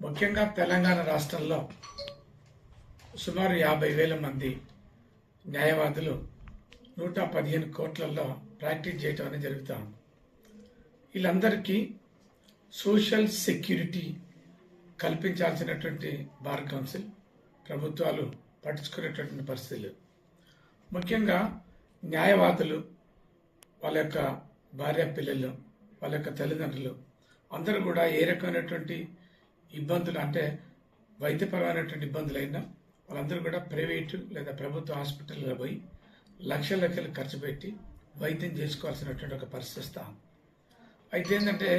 ముఖ్యంగా తెలంగాణ రాష్ట్రంలో సుమారు యాభై వేల మంది న్యాయవాదులు నూట పదిహేను కోట్లలో ప్రాక్టీస్ చేయటం అనేది జరుగుతూ ఉంది. వీళ్ళందరికీ సోషల్ సెక్యూరిటీ కల్పించాల్సినటువంటి బార్ కౌన్సిల్ ప్రభుత్వాలు పట్టించుకునేటటువంటి పరిస్థితులు ముఖ్యంగా న్యాయవాదులు వాళ్ళ యొక్క భార్య పిల్లలు వాళ్ళ యొక్క తల్లిదండ్రులు అందరూ కూడా ఏ రకమైనటువంటి ఇబ్బందులు అంటే వైద్యపరమైనటువంటి ఇబ్బందులు అయినా వాళ్ళందరూ కూడా ప్రైవేటు లేదా ప్రభుత్వ హాస్పిటల్లో పోయి లక్షల లక్షలు ఖర్చు పెట్టి వైద్యం చేసుకోవాల్సినటువంటి ఒక పరిస్థితి వస్తాం అయితే ఏంటంటే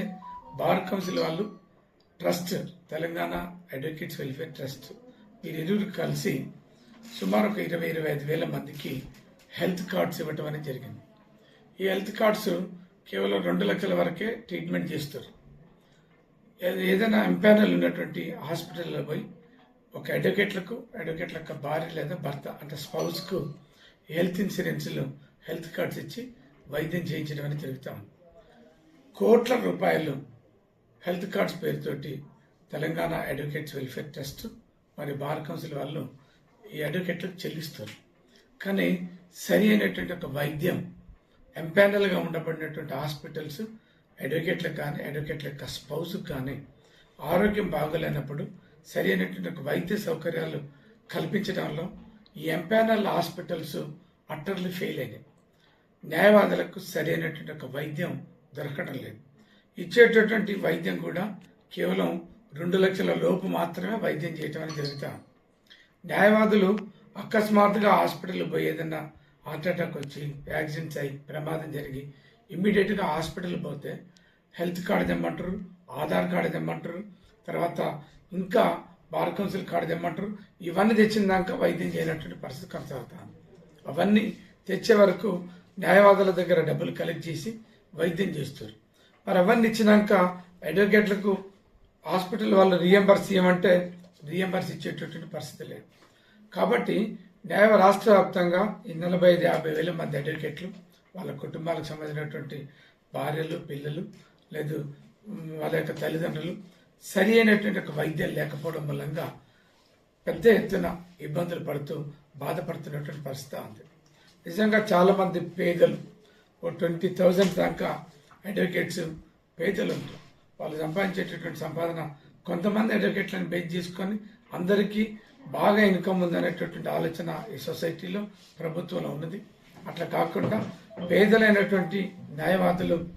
బార్ కౌన్సిల్ వాళ్ళు trust Telangana advocates welfare trust వీరిరువురు కలిసి సుమారు ఒక ఇరవై ఇరవై ఐదు వేల మందికి హెల్త్ కార్డ్స్ ఇవ్వటం అనేది జరిగింది. ఈ హెల్త్ కార్డ్స్ కేవలం రెండు లక్షల వరకే ట్రీట్మెంట్ చేస్తారు. ఏదైనా ఎంపానల్ ఉన్నటువంటి హాస్పిటల్లో పోయి ఒక అడ్వకేట్లకు అడ్వకేట్ల యొక్క భార్య లేదా భర్త అంటే స్పౌస్కు హెల్త్ ఇన్సూరెన్స్లు హెల్త్ కార్డ్స్ ఇచ్చి వైద్యం చేయించడం అని జరుగుతూ కోట్ల రూపాయలు హెల్త్ కార్డ్స్ పేరుతోటి తెలంగాణ అడ్వకేట్స్ వెల్ఫేర్ ట్రస్ట్ మరి బార్ కౌన్సిల్ వాళ్ళు ఈ అడ్వకేట్లకు చెల్లిస్తారు. కానీ సరి అయినటువంటి ఒక వైద్యం ఎంపానల్గా ఉండబడినటువంటి హాస్పిటల్స్ అడ్వకేట్లకు కానీ అడ్వకేట్ల యొక్క స్పౌస్కి కానీ ఆరోగ్యం బాగోలేనప్పుడు సరి అయినటువంటి వైద్య సౌకర్యాలు కల్పించడంలో ఈ ఎంపానల్ హాస్పిటల్స్ అట్టర్లు ఫెయిల్ అయినాయి. న్యాయవాదులకు సరైనటువంటి ఒక వైద్యం దొరకడం లేదు. ఇచ్చేటటువంటి వైద్యం కూడా కేవలం రెండు లక్షల లోపు మాత్రమే వైద్యం చేయటం అని జరుగుతా. న్యాయవాదులు అకస్మాత్తుగా హాస్పిటల్ పోయి ఏదన్నా హార్ట్ అటాక్ వచ్చి యాక్సిడెంట్స్ అయి ప్రమాదం జరిగి ఇమ్మీడియట్గా హాస్పిటల్ పోతే హెల్త్ కార్డు తెమ్మంటారు ఆధార్ కార్డు తెమ్మంటారు తర్వాత ఇంకా బార్ కౌన్సిల్ కార్డు తెమ్మంటారు ఇవన్నీ తెచ్చినాక వైద్యం చేయనటువంటి పరిస్థితి కొనసాగుతాను అవన్నీ తెచ్చే వరకు న్యాయవాదుల దగ్గర డబ్బులు కలెక్ట్ చేసి వైద్యం చేస్తారు. మరి అవన్నీ ఇచ్చినాక అడ్వకేట్లకు హాస్పిటల్ వాళ్ళు రియంబర్స్ ఇవ్వమంటే రియంబర్స్ ఇచ్చేటటువంటి పరిస్థితి లేదు. కాబట్టి న్యాయ రాష్ట్ర వ్యాప్తంగా ఈ నలభై ఐదు యాభై వేల మంది అడ్వకేట్లు వాళ్ళ కుటుంబాలకు సంబంధించినటువంటి భార్యలు పిల్లలు లేదు వాళ్ళ యొక్క తల్లిదండ్రులు సరి అయినటువంటి ఒక వైద్యం లేకపోవడం మూలంగా పెద్ద ఎత్తున ఇబ్బందులు పడుతూ బాధపడుతున్నటువంటి పరిస్థితి ఉంది. నిజంగా చాలామంది పేదలు ఓ ట్వంటీ థౌజండ్ దాకా అడ్వకేట్స్ పేదలు ఉంటారు వాళ్ళు సంపాదించేటటువంటి సంపాదన కొంతమంది అడ్వకేట్లను బేస్ చేసుకొని అందరికీ బాగా ఇన్కమ్ ఉందనేటటువంటి ఆలోచన ఈ సొసైటీలో ప్రభుత్వంలో ఉన్నది. అట్లా కాకుండా పేదలైనటువంటి న్యాయవాదులు